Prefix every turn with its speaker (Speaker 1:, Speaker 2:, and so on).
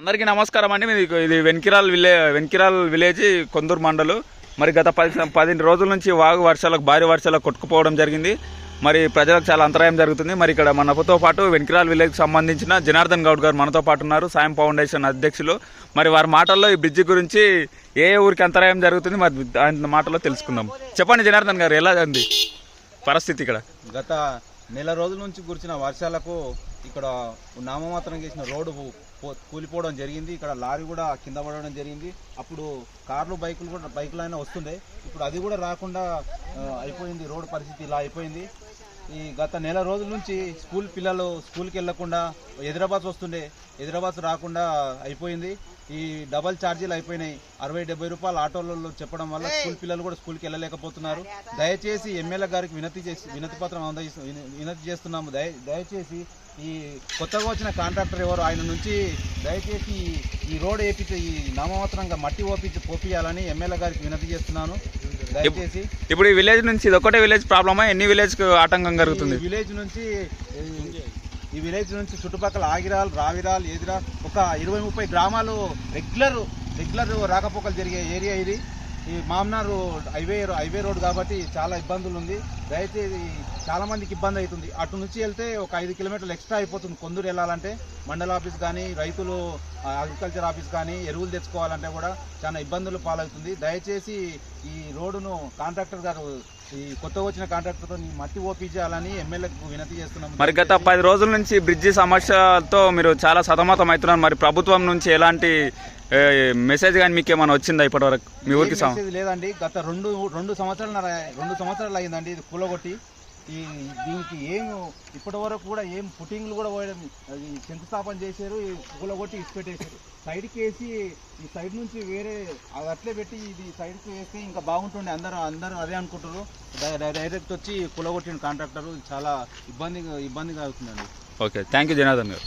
Speaker 1: అందరికీ నమస్కారం అండి. మీది ఇది వెన్కిరాల్ విలే వెన్కిరాల్ విలేజ్ కొందూరు మండలు. మరి గత పది పదిహేను రోజుల నుంచి వాగు వర్షాలకు భారీ వర్షాలకు కొట్టుకుపోవడం జరిగింది. మరి ప్రజలకు చాలా అంతరాయం జరుగుతుంది. మరి ఇక్కడ మనతో పాటు వెంకిరాల్ విలేజ్కి సంబంధించిన జనార్దన్ గౌడ్ గారు మనతో పాటు ఉన్నారు. సాయం ఫౌండేషన్ అధ్యక్షులు. మరి వారి మాటల్లో ఈ బ్రిడ్జి గురించి ఏ ఏ ఊరికి అంతరాయం జరుగుతుంది మరి ఆయన మాటల్లో తెలుసుకుందాం. చెప్పండి జనార్దన్ గారు ఎలా ఉంది పరిస్థితి ఇక్కడ?
Speaker 2: గత నెల రోజుల నుంచి కురిసిన వర్షాలకు ఇక్కడ నామమాత్రం చేసిన రోడ్డు పో- కూలిపోవడం జరిగింది. ఇక్కడ లారీ కూడా కింద పడడం జరిగింది. అప్పుడు కార్లు బైకులు కూడా బైకులు అయినా వస్తుండే. ఇప్పుడు అది కూడా రాకుండా అయిపోయింది రోడ్డు పరిస్థితి. ఇలా అయిపోయింది. ఈ గత నెల రోజుల నుంచి స్కూల్ పిల్లలు స్కూల్కి వెళ్ళకుండా హైదరాబాద్ వస్తుండే. హైదరాబాద్ రాకుండా అయిపోయింది. ఈ డబల్ ఛార్జీలు అయిపోయినాయి. అరవై డెబ్బై రూపాయలు ఆటోలలో చెప్పడం వల్ల స్కూల్ పిల్లలు కూడా స్కూల్కి వెళ్ళలేకపోతున్నారు. దయచేసి ఎమ్మెల్యే గారికి వినతి చేసి వినతి పత్రం అందజేస్తు విన- వినతి చేస్తున్నాము. దయ దయచేసి ఈ కొత్తగా వచ్చిన కాంట్రాక్టర్ ఎవరు? ఆయన నుంచి దయచేసి ఈ- రోడ్ వేపించి ఈ నామమాత్రంగా మట్టి ఓపించి పోపియాలని ఎమ్మెల్యే గారికి వినతి చేస్తున్నాను. దయచేసి
Speaker 1: ఇప్పుడు ఈ విలేజ్ నుంచి ఇది ఒకటే విలేజ్ ప్రాబ్లమా? ఎన్ని విలేజ్కి ఆటంకం జరుగుతుంది?
Speaker 2: ఈ విలేజ్ నుంచి ఈ- ఈ విలేజ్ నుంచి చుట్టుపక్కల ఆగిరాల్ రావిరాల్ ఎదిరా ఒక ఇరవై ముప్పై గ్రామాలు రెగ్యులర్ రెగ్యులర్ రాకపోకలు జరిగే ఏరియా ఇది. ఈ మామ్నార్ హైవే హైవే రోడ్ కాబట్టి చాలా ఇబ్బందులు ఉంది. దయచేసి చాలామందికి ఇబ్బంది అవుతుంది. అటు నుంచి వెళ్తే ఒక ఐదు కిలోమీటర్లు ఎక్స్ట్రా అయిపోతుంది. కొందూరు వెళ్ళాలంటే మండల ఆఫీస్ కానీ రైతులు అగ్రికల్చర్ ఆఫీస్ కానీ ఎరువులు తెచ్చుకోవాలంటే కూడా చాలా ఇబ్బందులు పాలవుతుంది. దయచేసి ఈ రోడ్డును కాంట్రాక్టర్ గారు ఈ కొత్తగా వచ్చిన కాంట్రాక్టర్తో మట్టి మట్టి ఓపించాలని ఎమ్మెల్యేకు వినతి చేస్తున్నాం
Speaker 1: మరి గత పది రోజుల నుంచి బ్రిడ్జి సమస్యతో మీరు చాలా సతమతం అవుతున్నారు. మరి ప్రభుత్వం నుంచి ఎలాంటి మెసేజ్ కానీ మీకు ఏమైనా వచ్చిందా ఇప్పటివరకు? మీ ఊరికి
Speaker 2: లేదండి. గత రెండు రెండు సంవత్సరాలు రెండు సంవత్సరాలు అయిందండి ఇది కూలగొట్టి. ఈ దీనికి ఏం ఇప్పటి వరకు కూడా ఏం పుట్టింగ్లు కూడా పోయడం అది శంకుస్థాపన చేశారు ఈ కూలగొట్టి ఇసిపెట్టేశారు. సైడ్కి వేసి ఈ సైడ్ నుంచి వేరే అది అట్లే పెట్టి ఇది సైడ్కి వేస్తే ఇంకా బాగుంటుండే. అందరూ అందరూ అదే అనుకుంటారు డైరెక్ట్ వచ్చి కూలగొట్టిన కాంట్రాక్టర్ చాలా ఇబ్బందిగా ఇబ్బందిగా అవుతుందండి.
Speaker 1: ఓకే థ్యాంక్ యూ జనార్దన్ గారు.